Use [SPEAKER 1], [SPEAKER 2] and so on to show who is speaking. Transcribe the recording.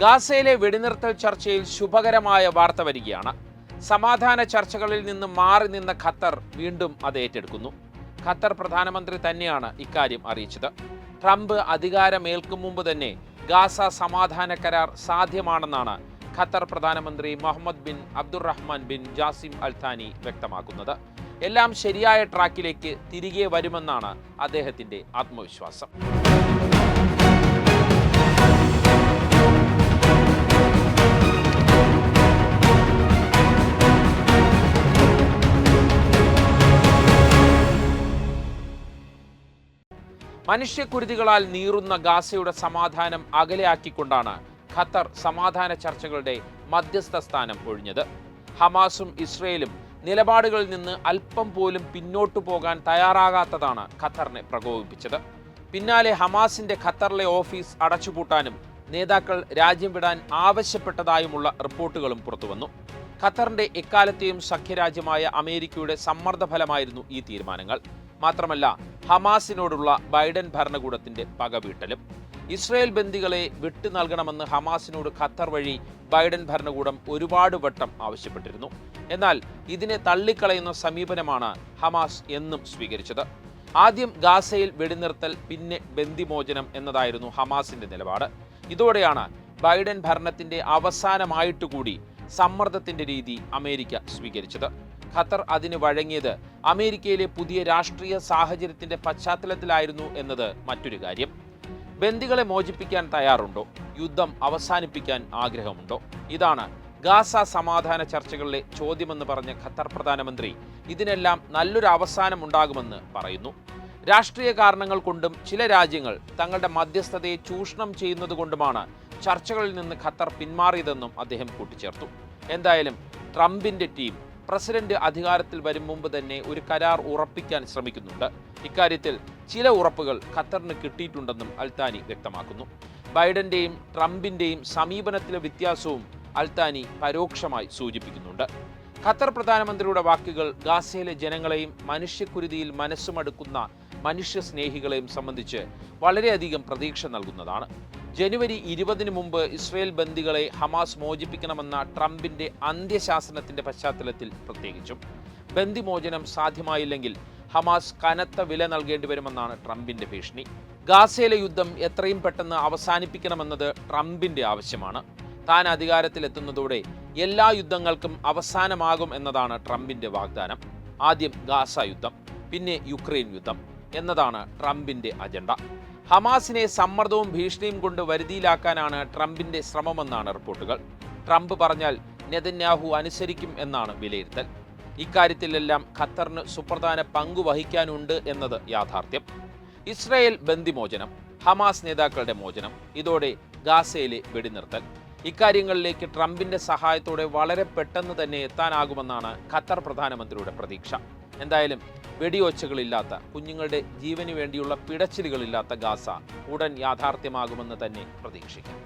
[SPEAKER 1] ഗാസയിലെ വെടിനിർത്തൽ ചർച്ചയിൽ ശുഭകരമായ വാർത്ത വരികയാണ്. സമാധാന ചർച്ചകളിൽ നിന്ന് മാറി നിന്ന ഖത്തർ വീണ്ടും അത് ഏറ്റെടുക്കുന്നു. ഖത്തർ പ്രധാനമന്ത്രി തന്നെയാണ് ഇക്കാര്യം അറിയിച്ചത്. ട്രംപ് അധികാരമേൽക്കും മുമ്പ് തന്നെ ഗാസ സമാധാന കരാർ സാധ്യമാണെന്നാണ് ഖത്തർ പ്രധാനമന്ത്രി Muhammad bin Abdulrahman bin Jassim Al Thani വ്യക്തമാക്കുന്നത്. എല്ലാം ശരിയായ ട്രാക്കിലേക്ക് തിരികെ വരുമെന്നാണ് അദ്ദേഹത്തിന്റെ ആത്മവിശ്വാസം. മനുഷ്യക്കുരുതികളാൽ നീറുന്ന ഗാസയുടെ സമാധാനം അകലെയാക്കിക്കൊണ്ടാണ് ഖത്തർ സമാധാന ചർച്ചകളുടെ മധ്യസ്ഥ സ്ഥാനം ഒഴിഞ്ഞത്. ഹമാസും ഇസ്രയേലും നിലപാടുകളിൽ നിന്ന് അല്പം പോലും പിന്നോട്ടു പോകാൻ തയ്യാറാകാത്തതാണ് ഖത്തറിനെ പ്രകോപിപ്പിച്ചത്. പിന്നാലെ ഹമാസിന്റെ ഖത്തറിലെ ഓഫീസ് അടച്ചുപൂട്ടാനും നേതാക്കൾ രാജ്യം വിടാൻ ആവശ്യപ്പെട്ടതായുമുള്ള റിപ്പോർട്ടുകളും പുറത്തുവന്നു. ഖത്തറിന്റെ എക്കാലത്തെയും സഖ്യരാജ്യമായ അമേരിക്കയുടെ സമ്മർദ്ദ ഫലമായിരുന്നു ഈ തീരുമാനങ്ങൾ. മാത്രമല്ല ഹമാസിനോടുള്ള ബൈഡൻ ഭരണകൂടത്തിന്റെ പകവീട്ടലും. ഇസ്രയേൽ ബന്ദികളെ വിട്ടു നൽകണമെന്ന് ഹമാസിനോട് ഖത്തർ വഴി ബൈഡൻ ഭരണകൂടം ഒരുപാട് വട്ടം ആവശ്യപ്പെട്ടിരുന്നു. എന്നാൽ ഇതിനെ തള്ളിക്കളയുന്ന സമീപനമാണ് ഹമാസ് എന്നും സ്വീകരിച്ചത്. ആദ്യം ഗാസയിൽ വെടിനിർത്തൽ പിന്നെ ബന്ദിമോചനം എന്നതായിരുന്നു ഹമാസിന്റെ നിലപാട്. ഇതോടെയാണ് ബൈഡൻ ഭരണത്തിന്റെ അവസാനമായിട്ടുകൂടി സമ്മർദ്ദത്തിന്റെ രീതി അമേരിക്ക സ്വീകരിച്ചത്. ഖത്തർ അതിന് വഴങ്ങിയത് അമേരിക്കയിലെ പുതിയ രാഷ്ട്രീയ സാഹചര്യത്തിന്റെ പശ്ചാത്തലത്തിലായിരുന്നു എന്നത് മറ്റൊരു കാര്യം. ബന്ദികളെ മോചിപ്പിക്കാൻ തയ്യാറുണ്ടോ? യുദ്ധം അവസാനിപ്പിക്കാൻ ആഗ്രഹമുണ്ടോ? ഇതാണ് ഗാസ സമാധാന ചർച്ചകളിലെ ചോദ്യമെന്ന് പറഞ്ഞ ഖത്തർ പ്രധാനമന്ത്രി. ഇതിനെല്ലാം നല്ലൊരു അവസാനം ഉണ്ടാകുമെന്ന് പറയുന്നു. രാഷ്ട്രീയ കാരണങ്ങൾ കൊണ്ടും ചില രാജ്യങ്ങൾ തങ്ങളുടെ മധ്യസ്ഥതയെ ചൂഷണം ചെയ്യുന്നതുകൊണ്ടുമാണ് ചർച്ചകളിൽ നിന്ന് ഖത്തർ പിന്മാറിയതെന്നും അദ്ദേഹം കൂട്ടിച്ചേർത്തു. എന്തായാലും ട്രംപിന്റെ ടീം പ്രസിഡന്റ് അധികാരത്തിൽ വരും മുമ്പ് തന്നെ ഒരു കരാർ ഉറപ്പിക്കാൻ ശ്രമിക്കുന്നുണ്ട്. ഇക്കാര്യത്തിൽ ചില ഉറപ്പുകൾ ഖത്തറിന് കിട്ടിയിട്ടുണ്ടെന്നും അൽത്താനി വ്യക്തമാക്കുന്നു. ബൈഡന്റെയും ട്രംപിന്റെയും സമീപനത്തിലെ വ്യത്യാസവും അൽത്താനി പരോക്ഷമായി സൂചിപ്പിക്കുന്നുണ്ട്. ഖത്തർ പ്രധാനമന്ത്രിയുടെ വാക്കുകൾ ഗാസയിലെ ജനങ്ങളെയും മനുഷ്യക്കുരുതിയിൽ മനസ്സുമടുക്കുന്ന മനുഷ്യ സ്നേഹികളെയും സംബന്ധിച്ച് വളരെയധികം പ്രതീക്ഷ നൽകുന്നതാണ്. ജനുവരി ഇരുപതിന് മുമ്പ് ഇസ്രയേൽ ബന്ദികളെ ഹമാസ് മോചിപ്പിക്കണമെന്ന ട്രംപിന്റെ അന്ത്യശാസനത്തിന്റെ പശ്ചാത്തലത്തിൽ പ്രത്യേകിച്ചും. ബന്ദിമോചനം സാധ്യമായില്ലെങ്കിൽ ഹമാസ് കനത്ത വില നൽകേണ്ടി വരുമെന്നാണ് ട്രംപിന്റെ ഭീഷണി. ഗാസയിലെ യുദ്ധം എത്രയും പെട്ടെന്ന് അവസാനിപ്പിക്കണമെന്നത് ട്രംപിന്റെ ആവശ്യമാണ്. താൻ അധികാരത്തിലെത്തുന്നതോടെ എല്ലാ യുദ്ധങ്ങൾക്കും അവസാനമാകും എന്നതാണ് ട്രംപിന്റെ വാഗ്ദാനം. ആദ്യം ഗാസ യുദ്ധം പിന്നെ യുക്രൈൻ യുദ്ധം എന്നതാണ് ട്രംപിന്റെ അജണ്ട. ഹമാസിനെ സമ്മർദ്ദവും ഭീഷണിയും കൊണ്ട് വരുതിയിലാക്കാനാണ് ട്രംപിന്റെ ശ്രമമെന്നാണ് റിപ്പോർട്ടുകൾ. ട്രംപ് പറഞ്ഞാൽ നെതന്യാഹു അനുസരിക്കും എന്നാണ് വിലയിരുത്തൽ. ഇക്കാര്യത്തിലെല്ലാം ഖത്തറിന് സുപ്രധാന പങ്കു വഹിക്കാനുണ്ട് എന്നത് യാഥാർത്ഥ്യം. ഇസ്രായേൽ ബന്ദിമോചനം ഹമാസ് നേതാക്കളുടെ മോചനം ഇതോടെ ഗാസയിലെ വെടിനിർത്തൽ. ഇക്കാര്യങ്ങളിലേക്ക് ട്രംപിന്റെ സഹായത്തോടെ വളരെ പെട്ടെന്ന് തന്നെ എത്താനാകുമെന്നാണ് ഖത്തർ പ്രധാനമന്ത്രിയുടെ പ്രതീക്ഷ. എന്തായാലും വെടിയൊച്ചകളില്ലാത്ത കുഞ്ഞുങ്ങളുടെ ജീവന് വേണ്ടിയുള്ള പിടച്ചിലുകളില്ലാത്ത ഗാസ ഉടൻ യാഥാർത്ഥ്യമാകുമെന്ന് തന്നെ പ്രതീക്ഷിക്കാം.